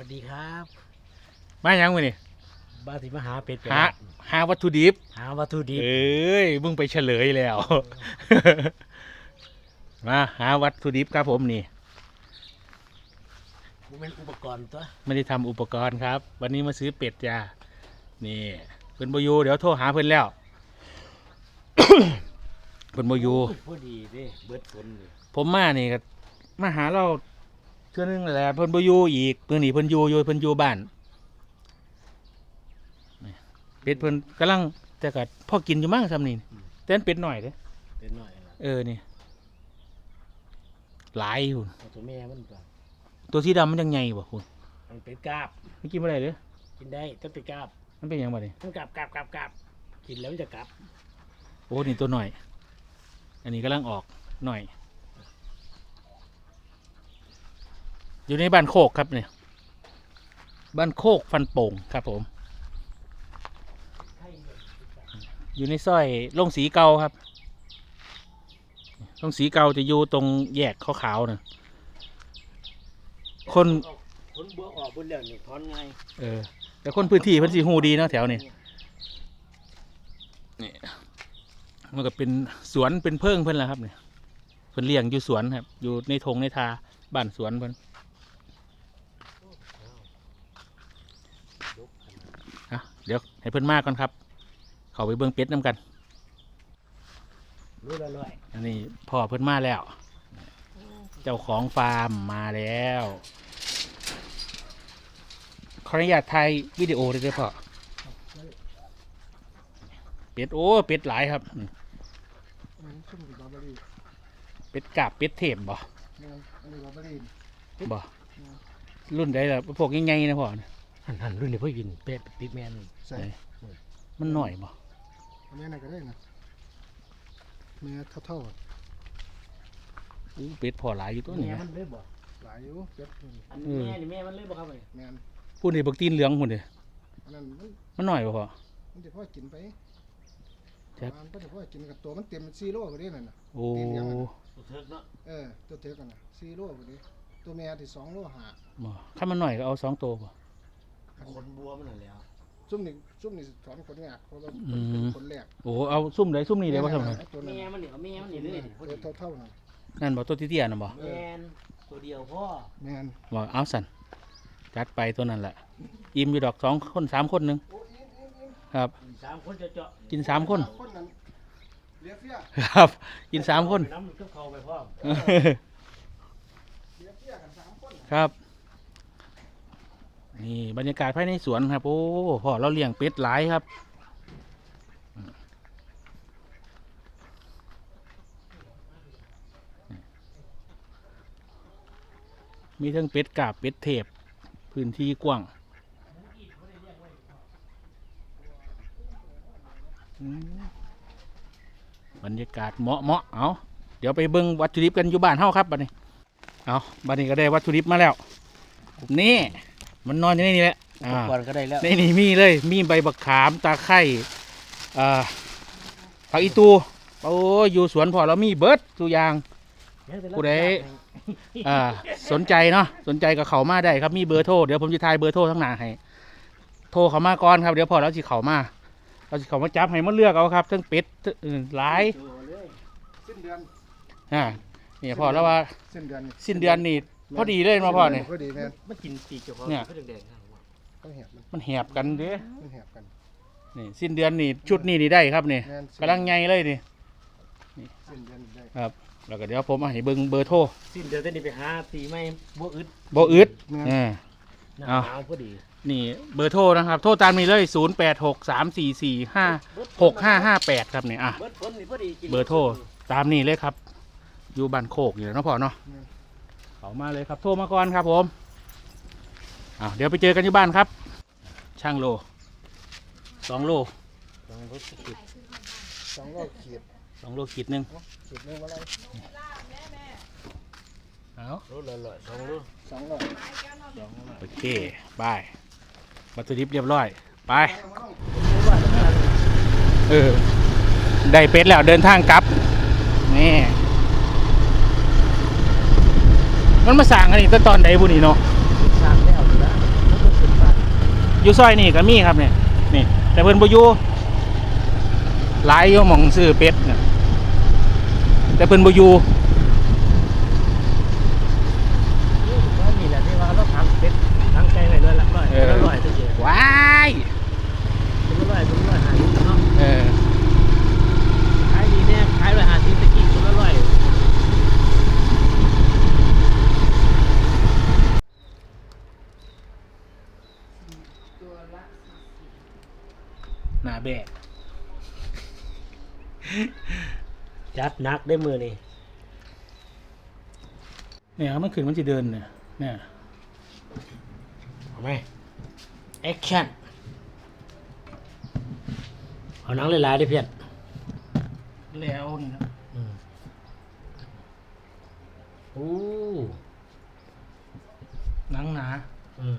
วัสดีครับมายังมือนี่บ้านที่มาหาเป็ดหาหาวัตถุดิบ หาวัตถุดิบเอ้ยมึงไปเฉลยแล้ว มาหาวัตถุดิบครับผมนี่มันเป็นอุปกรณ์ตัวไม่ได้ทำอุปกรณ์ครับ วันนี้มาซื้อเป็ดจ้านี่เพิ่นบอยูเดี๋ยวโทรหาเพิ่นแล้วเพิ่นบอยูพอดีเด้เบิดฝนนี่ผมมานี่ก็มาหาเราเทื่อนึงแหละเพิ่นบอยูอีกเพิ่นนี่เพิ่นอยูอยู่เพิ่นอยู่บ้านนี่เป็ดเพิ่นกำลังแต่ก็พอกินอยู่มั้งซ้ำนี่แต่อันเป็ดหน่อยเด้เป็นหน่อยละเออนี่หลายคุณเอาตัวแม่มันก่อนตัวสีดำมันยังไงบ่คุณมันเป็นกาบไม่กินอะไรเลยกินได้ต้องเป็นกาบมันเป็นหยังบ่เนี่ยมันกาบกาบกาบกาบกินแล้วมันจะกาบโอ้นี่ตัวหน่อย อันนี้กำลังออกหน่อย อยู่ในบ้านโคกครับเนี่ยบ้านโคกฟันโป่งครับผม อยู่ในซอยลงสีเก่าครับลงสีเก่าจะอยู่ตรงแยกขาวๆนะคนผลบัวออกบนแล้วนี่ถอนไงายเออ แต่คนพื้นที่เพิ่นสิฮู้ดีเนาะแถวนี้นี่มันก็เป็นสวนเป็นเพิงเพิ่นแหละครับเนี่ยเพิ่นเลี้ยงอยู่สวนครับ อยู่ในทงในทาบ้านสวนเพิ่นอะ เดี๋ยวให้เพิ่นมาก่อนครับ เข้าไปเบิ่งเป็ดนํกันรู้แล้วเลยอันนี้พ่อเพิ่นมาแล้ว เจ้าของฟาร์มมาแล้วขออนุญาตถ่ายวิดีโอได้ไหมพ่อเป็ดโอ้เป็ดหลายครับอืมอันนี้ชุ่มกับบาร์เบอรี่เป็ดกาบเป็ดเทมบ่นี่อันนี้บาร์เบอรี่บ่รุ่นใดล่ะพวกใหญ่ๆนะพ่อเนี่ย หันหันรุ่นนี้พ่อวินเป็ดติดแมนใส่มันหน่อยบ่อันนี้ไหนก็ได้นะเนื้อเท่าๆอะอู้เป็ดพ่อหลายอยู่ตัวนี้แม่นะมันเลยบ่หลายอยู่เป็ดนี่อันนี้แม่นี่แม่มันเลยบ่ครับเนี่ยแมนพูดในบักตีนเหลืองพุ่นเด้อันนั้นมันมันหน่อยบ่พ่อมันจะพ่อกินไปครับมันก็จะพ่อกินกับตัวมันเต็มซีโร่ก็ได้นั่นน่ะโอ้ตีนเหลืองอะนะตัวเถิกเนาะเออตัวเท่ากันน่ะซีโร่ก็ได้ตัวแม่ที่สองโลหะบ่ถ้ามันหน่อยก็เอาสองตัวบ่ ขนบัวมันนั่นแหล้วซุ่มนี่ซุ่มนี่ถอนขนงากเพราะว่าอืเป็นมคนแรกโอ้เอาซุ่มใดซุ่มนี้ได้บ่ครับแม่ตัวนั้นแม่มันนี่เอาแม่มันนี่เลยพอดีตัวเท่าๆน่ะนั่นบ่ตัวเตี้ยๆน่ะบ่แมนตัวเดียวพ่อแมนบ่เอาสั่นจัดไปตัวนั้นแหละอิ่มอยู่ดอกสองคนสามคนหนึงโอ้ยอิ่มอิ่มอิ่มครับ สามคนจะเจาะกินสามคน คนนั้นเลียเฟียครับ กินสามคน น้ำมันก็เข้าไปพ่อเลียเฟียกันสามคนครับ นี่บรรยากาศภายในสวนครับ โอ้พ่อเราเลี้ยงเป็ดหลายครับมีทั้งเป็ดกาบเป็ดเทพ พื้นที่กว้างบรรยากาศเหมาะเหมาะเอาเดี๋ยวไปเบิ้งวัตถุดิบกันอยู่บ้านเฮาครับบัดนี้ เอาบัดนี้ก็ได้วัตถุดิบมาแล้วนี่ มันนอนอยู่ในนี่แหละอ่า ก่อนก็ได้แล้ว ในนี่มีเลย มีใบบักขามตาไคร้อ่าผักอีตูโอ้ยอยู่สวนพอเรามีเบิร์ดทุกอย่าง ผู้ใด อ่าสนใจเนาะสนใจกับเขามาได้ครับมีเบอร์โทรเดี๋ยวผมจะทายเบอร์โทรทั้งหน้าให้โทรเขามาก่อนครับเดี๋ยวพอเราสิเขามาเราสิเขามาจับให้มาเลือกเอาครับทั้งเป็ดทั้งอื่นหลายสิ้นเดือนอ่านี่พอแล้วว่าสิ้นเดือนสิ้นเดือนนี่ พอดีเลยมาพ่อเนี่ย พอดีแม่นมันกินปีกเจ้าของเนี่ยก็แดงๆนะผมว่าต้องแหบมันมันแหบกันเด้มันแหบกันนี่สิ้นเดือนนี่ชุดนี้นี่ได้ครับนี่แม่นกำลังใหญ่เลยนี่สิ้นเดือนได้แล้วก็เดี๋ยวผมเอาให้เบิ่งเบอร์โทรสิ้นเดือนจะนี่ไปหาตีไม่บ่อึดบ่อึดแม่นอ่า หนาเอาหนาวพอดีนี่เบอร์โทรนะครับ โทรตามนี้เลย 0 8 6 3 4 4 5 6 5 5 8ครับนี่อะ เบิดฝนนี่พอดีกินเบอร์โทรตามนี้เลยครับ อยู่บ้านโคกอยู่แล้วเนาะพ่อเนาะ เขามาเลยครับโทรมาก่อนครับผมอ่าเดี๋ยวไปเจอกันที่บ้านครับ ช่างโลสองโลลองรถขีดสองรอบขีดสองโลขีดหนึ่งขีดหนึงว่าอะไรเอารถละร้อยสองรถสองรอบโอเคบายวัตถุดิบเรียบร้อยไปเออได้เป็ดแล้วเดินทางกลับนี่ มันมาสั่งกันอีกแต่ตอนใดบุนีเนาะสร้างแล้วยู่นก็อยู่ซอยนี่ก็มีครับเนี่ยนี่ แต่เพิ่นบ่ยู่หลายอยู่มองซื้อเป็ดเนี่ยแต่เพิ่นบ่ยู นักได้มือนี่เนี่ยมันขึ้นมันจะเดินเนี่ยเนี่ยเอาไหมแอคชั่นเอาหนังหลายๆได้เพียรแล้วนี่นะอืมโอ้หนังหนาอืม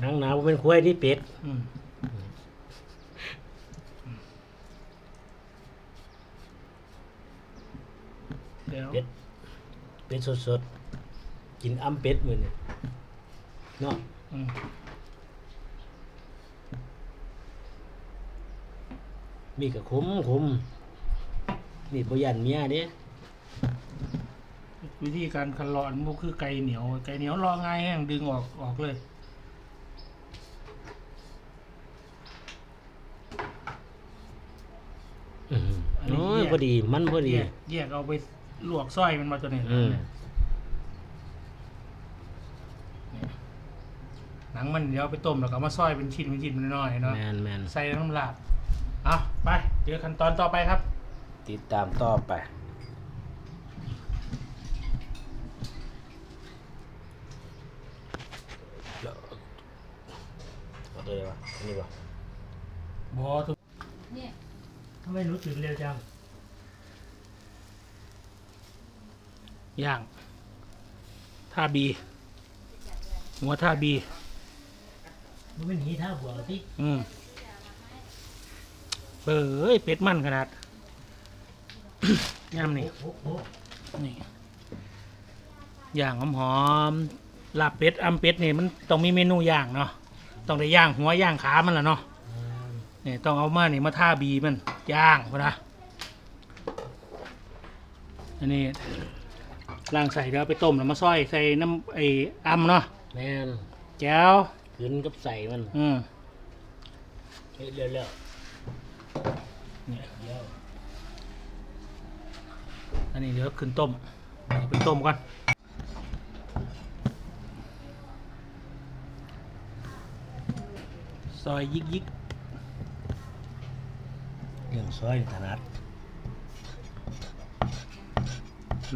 หนังหนาบ่เป็นควายที่เป็ด อืม แล้วเป็ดเป็ดสดๆกินอ้ำเป็ดมือนี่เนาะอืมมีกับคุ้มคุ้มมีบยันเมียเด้วิธีการคันเลาะมันก็คือไก่เหนียว ไก่เหนียวรอง่ายแห้งดึงออกออกเลยอืมอันนี้โอ้ยแยกพอดีมันพอดี แยกแยกเอาไป ลวกสร้อยมันมาตัวนี้อืม เนี่ยหนังมันเดี๋ยวเอาไปต้มแล้วก็เอามาซอยเป็นชิ้นเป็นชิ้นน้อยๆเนาะแมนแมนใส่น้ำลาบเอาไปเดี๋ยวขั้นตอนต่อไปครับ ติดตามต่อไปเดี๋ยวเอาตัวไหนวะอันนี้วะบอทุกเนี่ยทำไมรู้สึกเร็วจัง ย่าง ท่าบีหัวท่าบีมันเป็นหีท่าบัวที่อืมเบ้ยเป็ดมันขนาด ย่ำนี่ โอ้โหนี่ย่างหอมๆลาบเป็ดอำเป็ดนี่มันต้องมีเมนูย่างเนาะต้องได้ย่างหัวย่างขามันละเนาะนี่ต้องเอามานี่มาท่าบีมันย่างพอนะอันนี้ ล่างใส่เดี๋ยวเอาไปต้มแล้วมาซอยใส่น้ำไอ้อำเนาะแมนแจ้วขึ้นกับใส่มันอืมเฮ้ยเร็วเร็วเนี่ยเดี๋ยวอันนี้เดี๋ยวขึ้นต้มเอาไปต้มก่อนซอยยิกยิกเรื่องซอยถนัด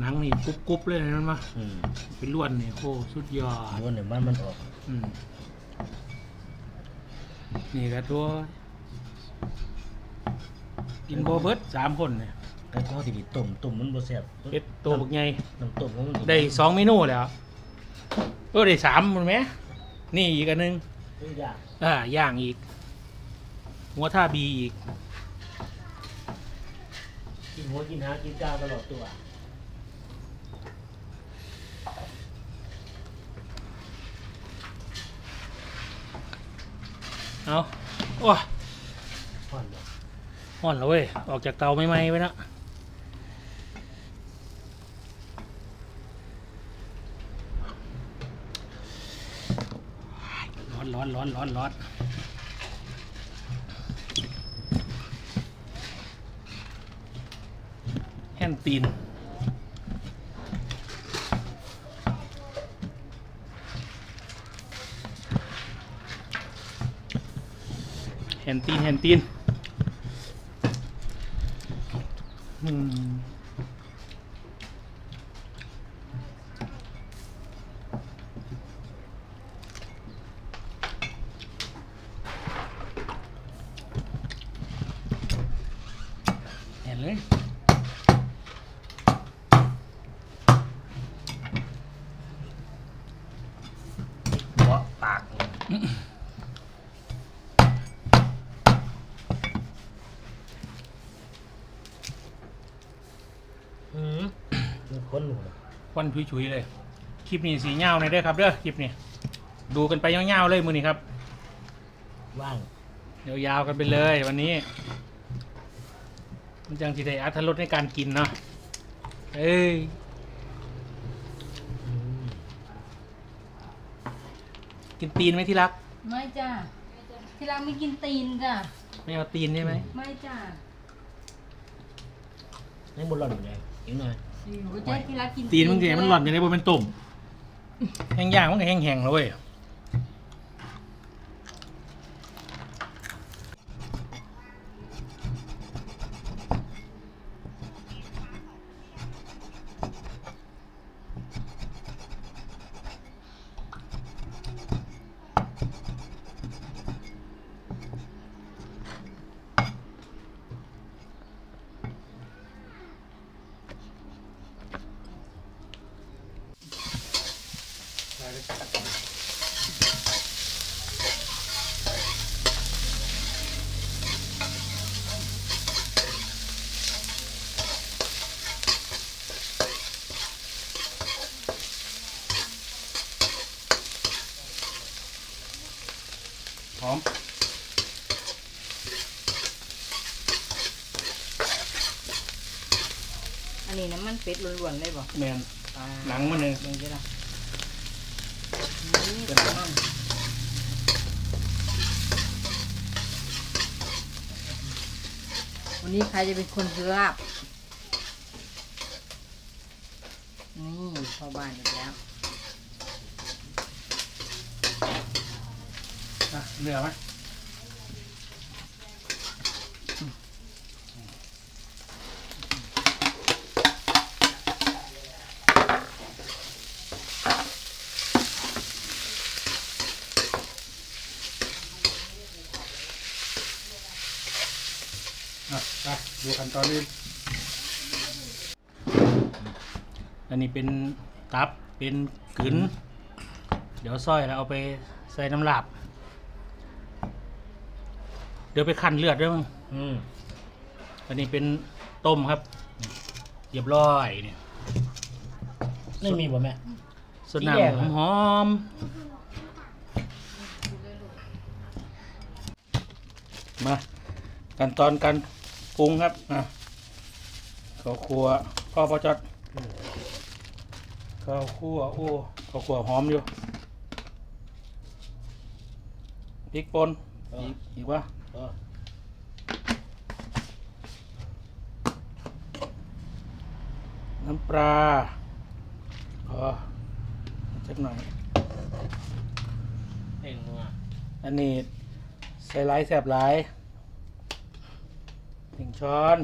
หนังนี่กรุบกรุบเลยนะนั่นมาอืมเป็นล้วนนี่โอ้สุดยอดโยนเนี่ยมันมันออกอืมนี่ก็ตัวกินโบเบิร์ตสามคนเนี่ยแล้วก็ที่ดิต้มต้มมันบ่แซ่บเป็ดตัวบักใหญ่น้ำต้มของมันได้สองเมนูแล้วเออได้สามมันไหมนี่อีกอันหนึงทุกอย่างอ่าย่างอีก หัวท่าบีอีก กินหัวกินหางกินก้าวตลอดตัว เอาโอ้ยผ่อนบ่ห่อนแล้วเว้ย ออกจากเตาไม่ไหม้ไว้นะร้อนร้อนร้อนร้อนร้อนแห่นตีน ห่นตีนแห่นตีนอืมเห็นเลย หัวปากอืมมันคนหนูนะ ควัน ชุยๆเลย คลิปนี้สีเงาในอยเด้อครับเด้อคลิปนี้ดูกันไปเงาๆเลยมือนี้ครับมว่างยาวๆกันไปเลยวันนี้ มันจังสิได้อัธรสในการกินเนาะเอ้ยอืมกินตีนไหมที่รัก ไม่จ้าที่รักไม่กินตีนจ้ะไม่เอาตีนใช่ไหมไม่จ้านี่บนหล่อนอยู่เลยอีกหน่อย โอ้ยเจ๊ที่รักกินตีนมึงสิมันหล่อนอย่างไรบ่เป็นตุ่มแห้งย่างมันก็แห้งๆแล้วเว้ย หอมอันนี้น้ำมันเป็ดล้วนๆเลยบ่แมนหนังมันเลยเบิ่งสิล่ะนี่ เป็น ตัว ไง มัน วันนี้ใครจะเป็นคนลาบ นี่พอบ้านอีกแล้วอะเหลือไหมอะไป ดูขั้นตอนอื่นอันนี้เป็นตับเป็นกึนเดี๋ยวซอยแล้วเอาไปใส่น้ำลาบ เดี๋ยวไปคั้นเลือดด้วยมั้งอืมอันนี้เป็นต้มครับเรียบร้อยเนี่ยนี่มีบ่แม่ส่วนสีแดงน้ำอะหอมๆมา ขั้นตอนการ ปรุงครับอะข้าวคั่วพ่อพ่อจอดข้าวคั่วโอ้ข้าวคั่วหอมอยู่พริกป่นอีกอีกวะเออน้ำปลาพอสักหน่อยเองนัวอันนี้ใส่หลายแสบหลาย หนึ่งช้อน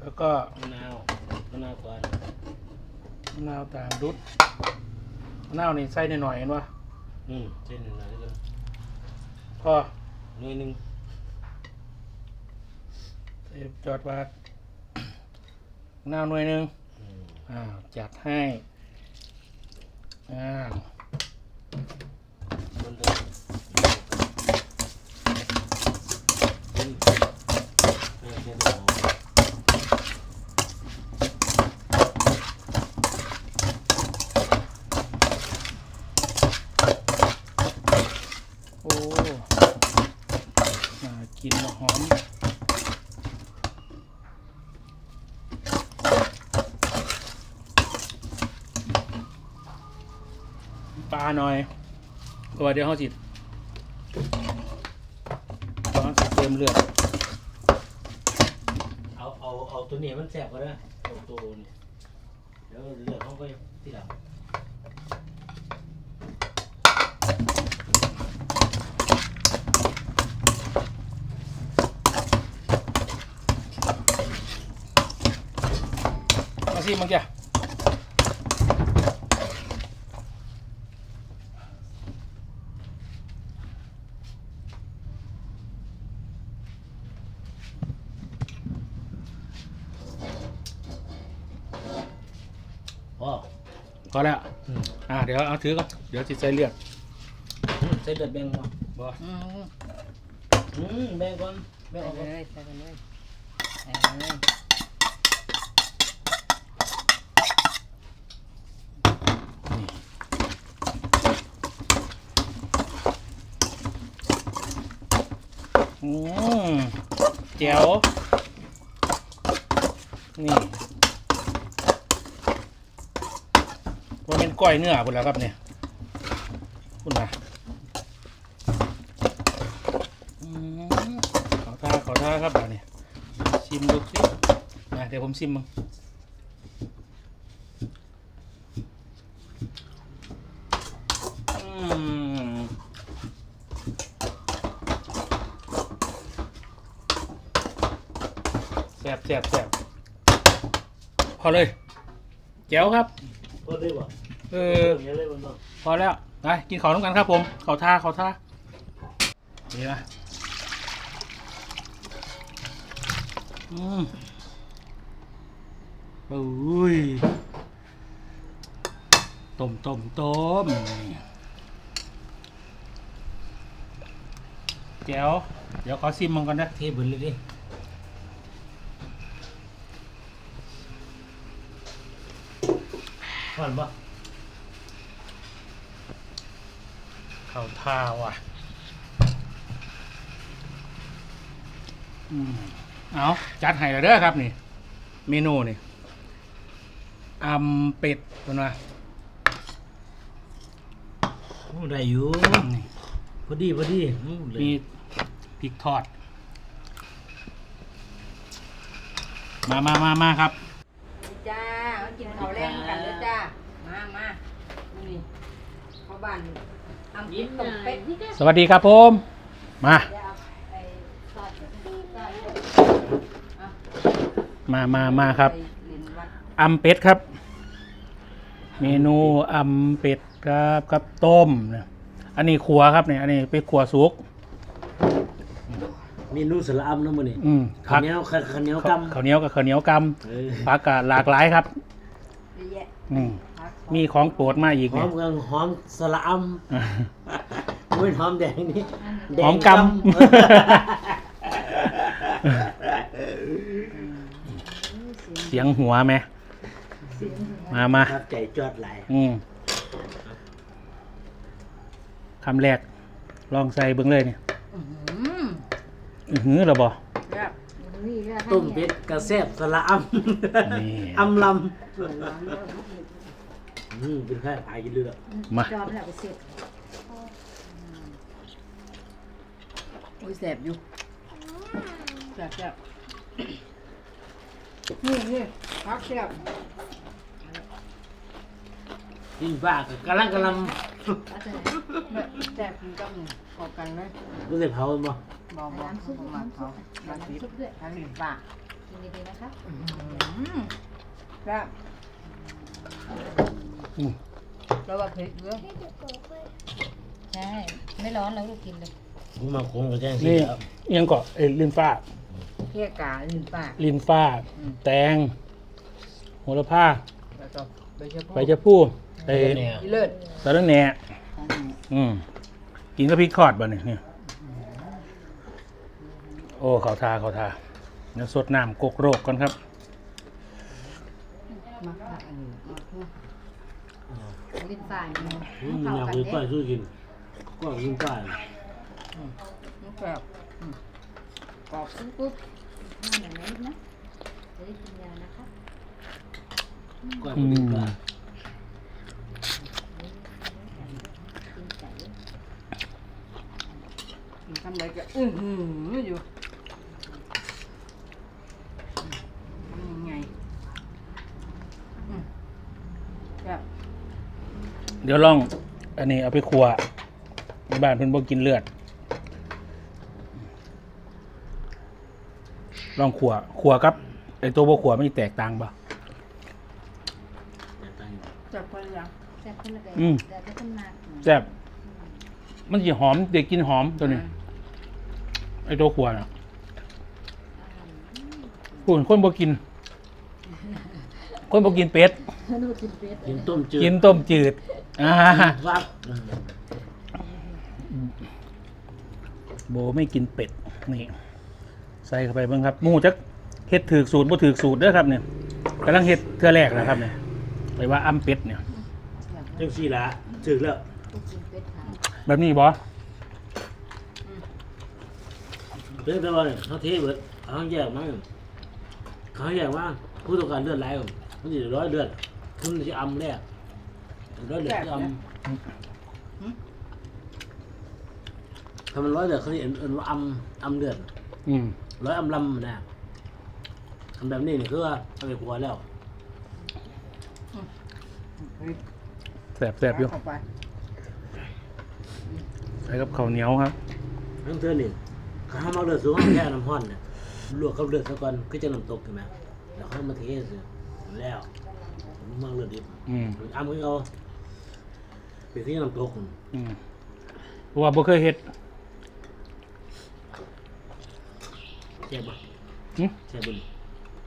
แล้วก็มะนาวมะนาวก่อนมะนาวตามรุดมะนาวนี่ใส่หน่อยๆเห็นปะอืมเส้นหนึ่งหน่อยแล้วกันพอหน่วยหนึ่งใส่จอดวาดมะนาวหน่วยหนึ่งอืมอ้าวจัดให้อ้าว บนเลยอืมเออเส้นหอม โอ้น่ากินและหอม ปลา หน่อยเพราะว่าเดี๋ยวเขาจิต้องสิเติมเลือดเอาเอาเอาตัวนี้มันแสบก็ได้เอาตัวนี้เดี๋ยวเลือดเขาก็ที่หลังมาสิมังจ้ะ อแล้วอืม อ่าเดี๋ยวเอาถือก่อนเดี๋ยวจิใส่เลือดอืมใส่เลือดแบ่งมาบ่อืมอืมแบ่งก่อนแบ่งใส่ออกไปก่อนเลยใส่ไปเลยใส่ไปเลยนอืมแจ๋วนี่ว่าเป็น ก้อยเนื้อพุ่นแล้วครับเนี่ยพุ่นนะขอท่าขอท่าครับอันนี้ชิมดูสินะเดี๋ยวผมชิมมึงอืมแสบแสบแสบพอเลยแจ๋วครับก็ได้บ่เอ เออพอแล้วไปกินข้าวน้ำกันครับผมข้าวท่าข้าวท่านี่นะอืมอุ้ยต้มต้มต้มแจ๋วเดี๋ยวขอซิมมันก่อนนะเทบุญเลยดิผ่าน บ่ข้าวท่าว่ะ อืมเอาจัดให้แล้วเด้อครับนี่ เมนูนี่อำเป็ดเป็นว่าโอ้ได้อยู่นี่พอดีพอดีอืมเลยมีพริกทอด มามามามาครับ จ้าเอากินข้าวแรงกันเลยจ้า มามานี่ พ่อบ้านทำกินต้มเป็ดสวัสดีครับผม มาเดี๋ยวเอาไปทอดกันเอามามามาครับ ไปเรียนวัดอำเป็ดครับ เมนูอำเป็ดครับครับต้มนะอันนี้ขัวครับเนี่ยอันนี้เป็นขัวสุกเมนูสละอัมน้ำมันนี่อืมข้าวเหนียวข้าวข้าวเหนียวกำข้าวเหนียวกับข้าวเหนียวกเออำผักกาดหลากหลายครับเยอะแยะอืมพัก มีของโปรดมาอีกหอเนี่ยมกันหอมสละอัมไม่หอมแดงนี่แดงหอมกำเสียงหัวไหมมามาครับใจจอดไหลายอืมคำแรก ลองใส่เบิ้งเลยเนี่ยอื้อหืออือหือเหราบอ แบบต้มเป็ดกระแซบสละอัมนี่อัมลำ อืมเป็นแค่พายกินเลือดมา จอมแล้วไปเสร็จโอ้ยแสบอยู่แสบแสบนี่นี่พักแสบกินบ้าก็กำลังกำลังอาจารย์แบบแสบกินกับพอกันเลยรู้สึกเผาบ่บอบอน้ำซุปมาน้ำซุเขาปมาน้ำติดซุปด้วยทางนี้ปากกินดีๆนะคะแซ่บ อืมแล้วว่าเผ็ดเยอะใช่ ไม่ร้อนแล้วลูกกินเลยผมมาคงกับแจ้งสินี่แล้วเอียงเกาะเอ้ยลินฟ้า เพี้ยกาลิ้นปาก ลินฟ้า อืม แตงโหระพาแล้วก็ใบชะพูใบจะพูไอ้เนี่ยอีเลิศสาระแหน่อืมกินกับพริกทอดบ่เนี่ยเนี่ยโอ้เขาทาเขาทาเดี๋ยวสดน้ำกกโรกก่อนครับมาผักอันนี้มาพู ดลิ้นฝ่ายมันอืมเข้าอยากกันกินเด้ป้ายสู้กินก็กินป้ายมันแซ่บอืมกรอบปุ๊บปุ๊บห้ามอย่างนี้นะจะได้กินยานะคะก็กินป้ายกินไก่กินคำใดก็อื้อหืออยู่ทำยังไงอืมแซ่บ เดี๋ยวลอง อันนี้เอาไปขัวในบ้านเพิ่นบ่กินเลือด ลองขัวขัวกับไอตัวบ่ขัวมันสิแตกต่างบ่แซ่บคนละอย่างแซ่บคนละแบบอืมเดี๋ยวจะขึ้นมาแซ่บมันสิหอมเด็กกินหอมตัวนี้ไอตัวขัวน่ะผู้อื่นคนบ่กิน คนบ่กินเป็ด ลูกกินเป็ดกินต้มจืดกินต้มจืดอ่าฟักโบไม่กินเป็ดนี่ใส่เข้าไปเบิ่งครับหมูจักเฮ็ดถือสูตรบ่ถือสูตรเด้อครับเนี่ยกำลังเฮ็ดเทื่อแรกนะครับเนี่ยไปว่าอ้ํเป็ดเนี่ยจังสี่ละถึกแล้วลูกกินเป็ดค่ะแบบนี้บ่เป็นแต่ว่าเนี่ยเขาเทเบิดเขาแยกมาเขาแยกว่าผู้ต้องการเลือดไหลมันจะร้อยเลือด คุณจะอำแรกร้อยเลือดที่อำถ้ามันร้อยเลือดเขาเรียกเอ็นว่าอำอำเลือดอืมร้อยอำลำนะทำแบบนี้นี่คือว่าเอาไปกลัวแล้วแสบแสบอยู่เข้าไปใส่กับข้าวเหนียวครับทั้งเธอนี่ข้าวมาเลือดสูงแค่น้ำห้อนเนี่ยลวกกับเลือดซะก่อนก็จะน้ำตกใช่ไหมแล้วเขามาเทเสร็จแล้ว มาเลือดดิบอืมอ้ำให้เขาเป็นที่น้ำตกอืมเพราะว่าบ่เคยเฮ็ดแซ่บปะหึแซ่บบุญ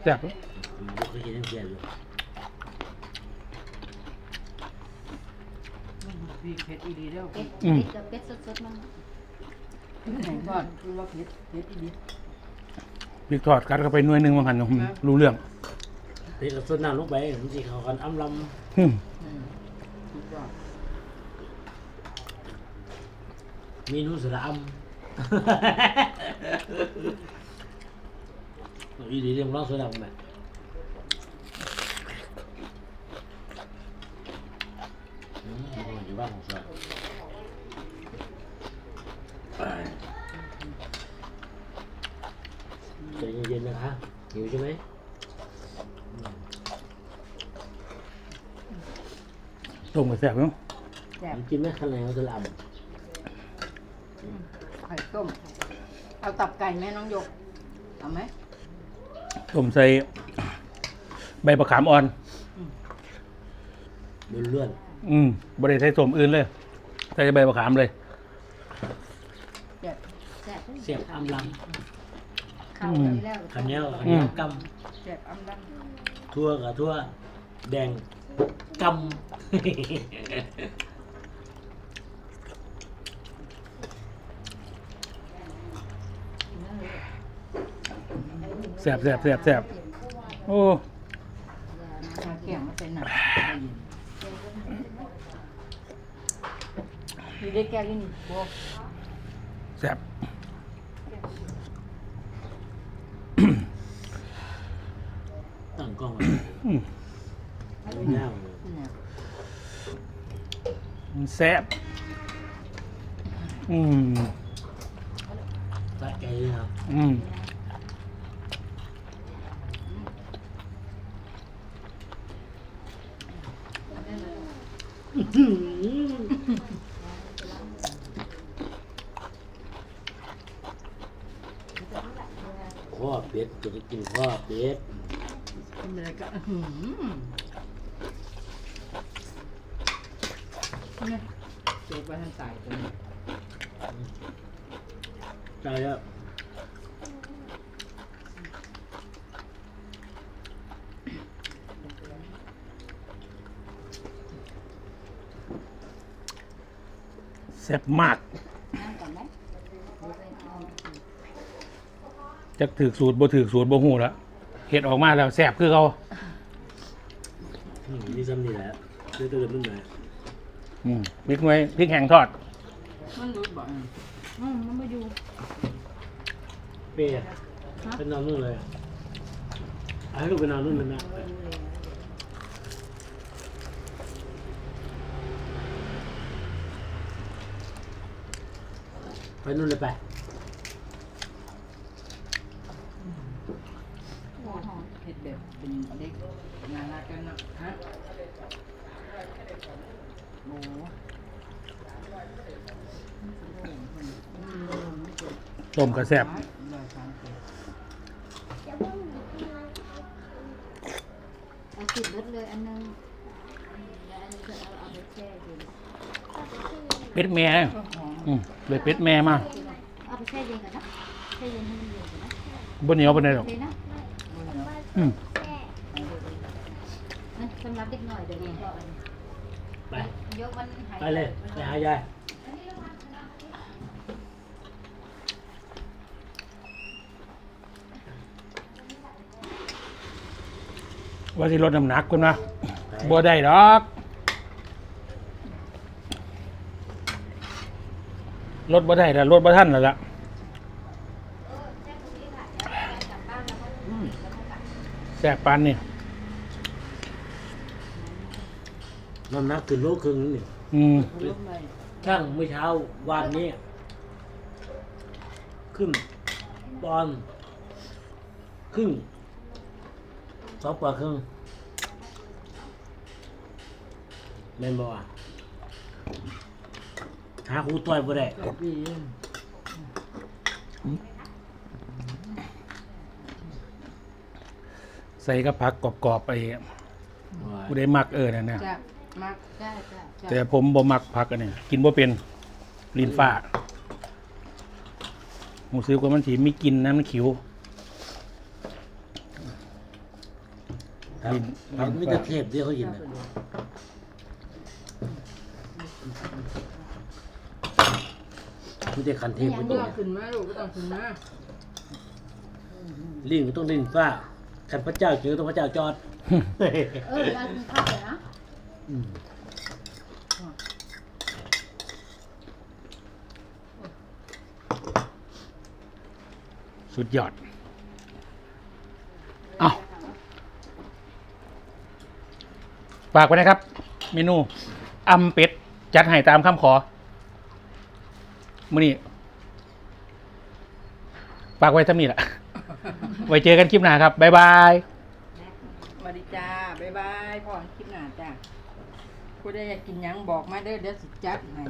แซ่บบ่เคยเห็นยังแซ่บอยู่พี่เผ็ดอีดีเด้อเป็ดกับเป็ดสดๆมั้งไหนก่อนคือว่าเผ็ดเผ็ดอีดีพริกทอดกัดเข้าไปหน่วยหนึงบางหันอืมรู้เรื่อง เทกับส่วนน้ำลงไปมันสิเขากันอ้ำลอืมถูกต้องำมีนูสระอ้ำ อีดีเรียงร้องสวยงามไหมอืมอยู่บ้านของสวยใจเย็นๆนะคะหิวใช่ไหม มก็แซ่บอยู่แซ่บกินไหมข้างในเขาจะลไข่ต้ม เอาตับไก่ไหมน้องหยก เอาไหมต้มใส่ใบมะขามอ่อนำเลื่อนอืมบ่ได้ใส่ส้มอื่นเลย ใส่ใบมะขามเลยแซ่บแซ่บๆเสียบอ้ำลเข้าเลยแล้วำขันเหนี้ยวขันเหนี้ยวกแซ่บอ้ำดังำทั่วกับทั่วแดง กำแซ่บแซ่บแซ่บแซ่บโอ้ชาเกี่ยงมาเป็นหนักอยู่ได้แก้วยี่นี่โบแซ่บตั้งกล้องไว้อืมไม่ยากเลย เนี่ย มันแซ่บอืมสะใจเลยครับอืมข้อเป็ดจะได้กินข้อเป็ดกินอะไรก็อื้อหือเนี่ยเก็บไว้ทางใต้ตัวนี้ ใจแล้ว แซ่บมากน้ำก่อนไหมจักถือสูตรบ่ถือสูตรบ่ฮู้แล้วเฮ็ดออกมาแล้วแซ่บคือเขาอืมนี่ซ้ำนี่แหละเดือดเดือดมันหน่อยอืมพริกไว้พริกแห้งทอด มันรู้บ่อยอืมมันมาอยู่เป๊ะเป็นนอนนู่นเลยเอาให้ลูกไปนอนนู่นเลยนะ ไปนู่นเลยไป เห็ดแบบเป็นเด็กน่ารักกันเนาะฮะโอ้ต้มก็แซ่บได้ฟังเสียงเอาสิบรสเลยอันนึงแล้วอันนี้ก็เอาเอาไปแช่เย็นเป็ดแม่ก็หอม อืม เลยเป็ดแม่มาเอาไปแช่เย็นก่อนนะแช่เย็นให้มันเย็นก่อนนะบ่เหนียวปานใดหรอกโอเคนะอืมมันสำหรับเด็กหน่อยเดี๋ยวนี้ไป ยกมันหายไปเลย ไปหายายว่าสิลดน้ำหนักคุณนะบ่ได้ดอก รถบ่ได้ละรถบ่ท่านละละแสบปานนี่น้ำหนักขึ้นรู้ขึ้นนี่อืมช่างเมื่อเช้าวันนี้ ขึ้นปอนขึ้นสองปอนด์ครึ่งแม่นบ่อ่ หาครูต่อยบ่ได้ใส่กับผักกรอบๆไปกูได้มักเออนั่นนะจ้ะมาจ้าจ้าจ้ะแต่ผมบ่มักผักอันนี้กินบ่เป็นลิ้นฟ้าหมูซื้อว่ามันสีมีกลินนะมันขิวครับลิ้นครับมีแต่เทพเดียวเขากินน่ะ มีแต่คันเทพไม่ผู้ต้ตัอวงขึ้นมาลูกไม่ต้องขึ้นมาลิงก็ต้องลิงฟ้าขันพระเจ้าเจอต้องพระเจ้าจอด เออเรากินข้าวเลยนะอืมสุดยอด เอาฝากไว้นะครับ เมนูอำเป็ด จัดให้ตามคำขอ มื้อนี้ฝากไว้ท่านี้แหละ ไว้เจอกันคลิปหน้าครับ บ๊ายบาย สวัสดีจ้า บ๊ายบายพ่อคลิปหน้าจ้าผู้ใดอยากกินหยังบอกมาเด้อเดี๋ยวสิจัดให้